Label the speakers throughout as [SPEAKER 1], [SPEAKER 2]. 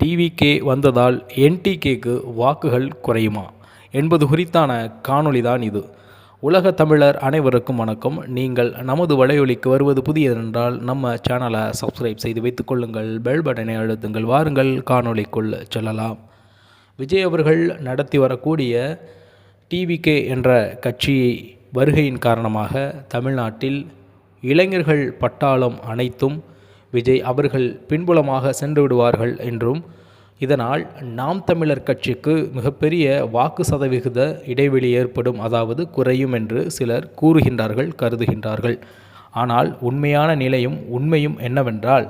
[SPEAKER 1] TVK வந்ததால் என்டிகேக்கு வாக்குகள் குறையுமா என்பது குறித்தான காணொளி தான் இது. உலக தமிழர் அனைவருக்கும் வணக்கம். நீங்கள் நமது வலையொலிக்கு வருவது புதியதென்றால் நம்ம சேனலை சப்ஸ்கிரைப் செய்து வைத்துக்கொள்ளுங்கள் பெல் பட்டனை அழுத்துங்கள். வாருங்கள். காணொளிக்குள் செல்லலாம். விஜய் அவர்கள் நடத்தி வரக்கூடிய டிவிகே என்ற கட்சி வருகையின் காரணமாக தமிழ்நாட்டில் இளைஞர்கள் பட்டாளம் அனைத்தும் விஜய் அவர்கள் பின்புலமாக சென்று விடுவார்கள் என்றும் இதனால் நாம் தமிழர் கட்சிக்கு மிகப்பெரிய வாக்கு சதவிகித இடைவெளி ஏற்படும் அதாவது குறையும் என்று சிலர் கூறுகின்றார்கள் கருதுகின்றார்கள். ஆனால் உண்மையான நிலையும் உண்மையும் என்னவென்றால்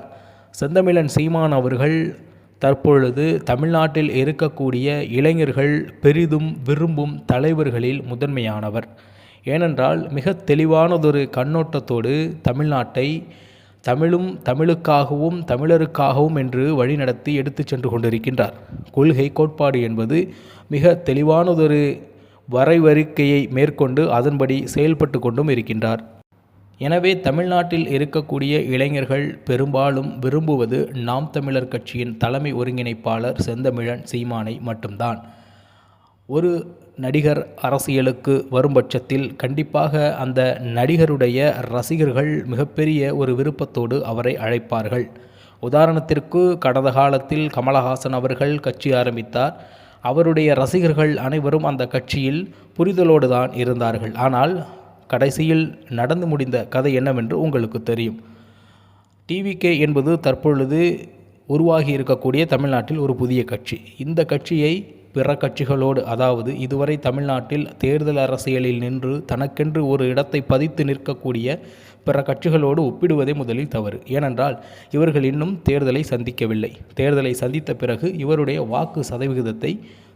[SPEAKER 1] செந்தமிழன் சீமான் அவர்கள் தற்பொழுது தமிழ்நாட்டில் இருக்கக்கூடிய இளைஞர்கள் பெரிதும் விரும்பும் தலைவர்களில் முதன்மையானவர். ஏனென்றால் மிக தெளிவானதொரு கண்ணோட்டத்தோடு தமிழ்நாட்டை தமிழும் தமிழுக்காகவும் தமிழருக்காகவும் என்று வழிநடத்தி எடுத்துச் சென்று கொண்டிருக்கின்றார். கொள்கை கோட்பாடு என்பது மிக தெளிவானதொரு வரைவறிக்கையை மேற்கொண்டு அதன்படி செயல்பட்டு கொண்டும் இருக்கின்றார். எனவே தமிழ்நாட்டில் இருக்கக்கூடிய இளைஞர்கள் பெரும்பாலும் விரும்புவது நாம் தமிழர் கட்சியின் தலைமை ஒருங்கிணைப்பாளர் செந்தமிழன் சீமானை மட்டும்தான். ஒரு நடிகர் அரசியலுக்கு வரும் பட்சத்தில் கண்டிப்பாக அந்த நடிகருடைய ரசிகர்கள் மிகப்பெரிய ஒரு விருப்பத்தோடு அவரை அழைப்பார்கள். உதாரணத்திற்கு கடந்த காலத்தில் கமலஹாசன் அவர்கள் கட்சி ஆரம்பித்தார். அவருடைய ரசிகர்கள் அனைவரும் அந்த கட்சியில் புரிதலோடு தான் இருந்தார்கள். ஆனால் கடைசியில் நடந்து முடிந்த கதை என்னவென்று உங்களுக்கு தெரியும். டிவிகே என்பது தற்பொழுது உருவாகி இருக்கக்கூடிய தமிழ்நாட்டில் ஒரு புதிய கட்சி. இந்த கட்சியை பிற கட்சிகளோடு அதாவது இதுவரை தமிழ்நாட்டில் தேர்தல் அரசியலில் நின்று தனக்கென்று ஒரு இடத்தை பதித்து நிற்கக்கூடிய பிற கட்சிகளோடு ஒப்பிடுவதே முதலில் தவறு. ஏனென்றால் இவர்கள் இன்னும் தேர்தலை சந்திக்கவில்லை. தேர்தலை சந்தித்த பிறகு இவருடைய வாக்கு சதவிகிதத்தை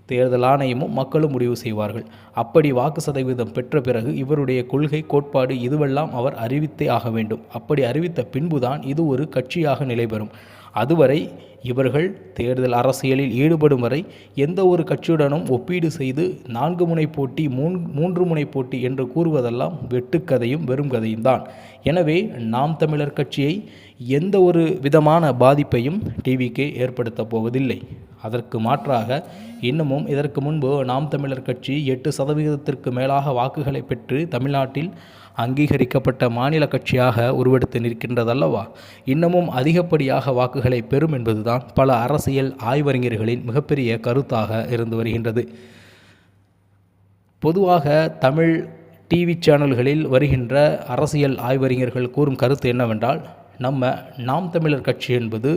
[SPEAKER 1] தேர்தல் ஆணையமும் மக்களும் முடிவு செய்வார்கள். அப்படி வாக்கு சதவீதம் பெற்ற பிறகு இவருடைய கொள்கை கோட்பாடு இதுவெல்லாம் அவர் அறிவித்தே ஆக வேண்டும். அப்படி அறிவித்த பின்புதான் இது ஒரு கட்சியாக நிலைபெறும். அதுவரை இவர்கள் தேர்தல் அரசியலில் ஈடுபடும் வரை எந்த ஒரு கட்சியுடனும் ஒப்பீடு செய்து நான்கு முனை போட்டி மூன் மூன்று முனை போட்டி என்று கூறுவதெல்லாம் வெட்டுக்கதையும் வெறும் கதையும் தான். எனவே நாம் தமிழர் கட்சியை எந்த ஒரு விதமான பாதிப்பையும் டிவிக்கு ஏற்படுத்தப் போவதில்லை. அதற்கு மாற்றாக இன்னமும் இதற்கு முன்பு நாம் தமிழர் கட்சி எட்டு சதவிகிதத்திற்கு மேலாக வாக்குகளை பெற்று தமிழ்நாட்டில் அங்கீகரிக்கப்பட்ட மாநில கட்சியாக உருவெடுத்து நிற்கின்றதல்லவா? இன்னமும் அதிகப்படியாக வாக்குகளை பெறும் என்பதுதான் பல அரசியல் ஆய்வறிஞர்களின் மிகப்பெரிய கருத்தாக இருந்து வருகின்றது. பொதுவாக தமிழ் டிவி சேனல்களில் வருகின்ற அரசியல் ஆய்வறிஞர்கள் கூறும் கருத்து என்னவென்றால் நம்ம நாம் தமிழர் கட்சி என்பது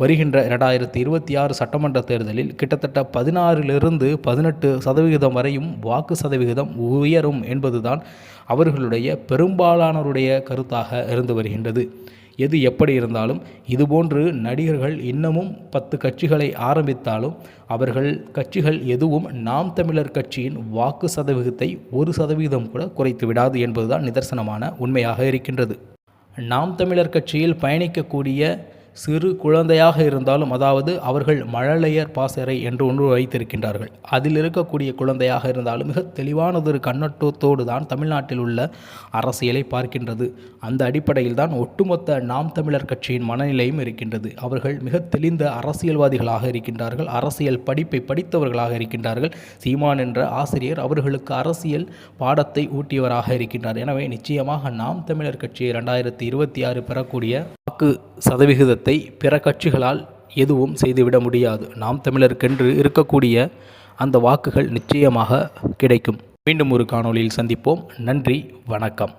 [SPEAKER 1] வருகின்ற இரண்டாயிரத்தி இருபத்தி ஆறு சட்டமன்ற தேர்தலில் கிட்டத்தட்ட பதினாறிலிருந்து பதினெட்டு சதவிகிதம் வரையும் வாக்கு சதவிகிதம் உயரும் என்பதுதான் அவர்களுடைய பெரும்பாலானோருடைய கருத்தாக இருந்து வருகின்றது. எது எப்படி இருந்தாலும் இதுபோன்று நடிகர்கள் இன்னமும் பத்து கட்சிகளை ஆரம்பித்தாலும் அவர்கள் கட்சிகள் எதுவும் நாம் தமிழர் கட்சியின் வாக்கு சதவிகிதத்தை ஒரு சதவீதம் கூட குறைத்து விடாது என்பதுதான் நிதர்சனமான உண்மையாக இருக்கின்றது. நாம் தமிழர் கட்சியில் பயணிக்கக்கூடிய சிறு குழந்தையாக இருந்தாலும் அதாவது அவர்கள் மழலையர் பாசறை என்று ஒன்று வைத்திருக்கின்றார்கள். அதில் இருக்கக்கூடிய குழந்தையாக இருந்தாலும் மிக தெளிவானதொரு கண்ணோட்டத்தோடு தான் தமிழ்நாட்டில் உள்ள அரசியலை பார்க்கின்றது. அந்த அடிப்படையில் தான் ஒட்டுமொத்த நாம் தமிழர் கட்சியின் மனநிலையும் இருக்கின்றது. அவர்கள் மிக தெளிந்த அரசியல்வாதிகளாக இருக்கின்றார்கள் அரசியல் படிப்பை படித்தவர்களாக இருக்கின்றார்கள். சீமான் என்ற ஆசிரியர் அவர்களுக்கு அரசியல் பாடத்தை ஊட்டியவராக இருக்கின்றார். எனவே நிச்சயமாக நாம் தமிழர் கட்சி இரண்டாயிரத்தி இருபத்தி ஆறு பெறக்கூடிய வாக்கு சதவிகிதத்தை பிற கட்சிகளால் எதுவும் செய்துவிட முடியாது. நாம் தமிழருக்கென்று இருக்கக்கூடிய அந்த வாக்குகள் நிச்சயமாக கிடைக்கும். மீண்டும் ஒரு காணொளியில் சந்திப்போம். நன்றி வணக்கம்.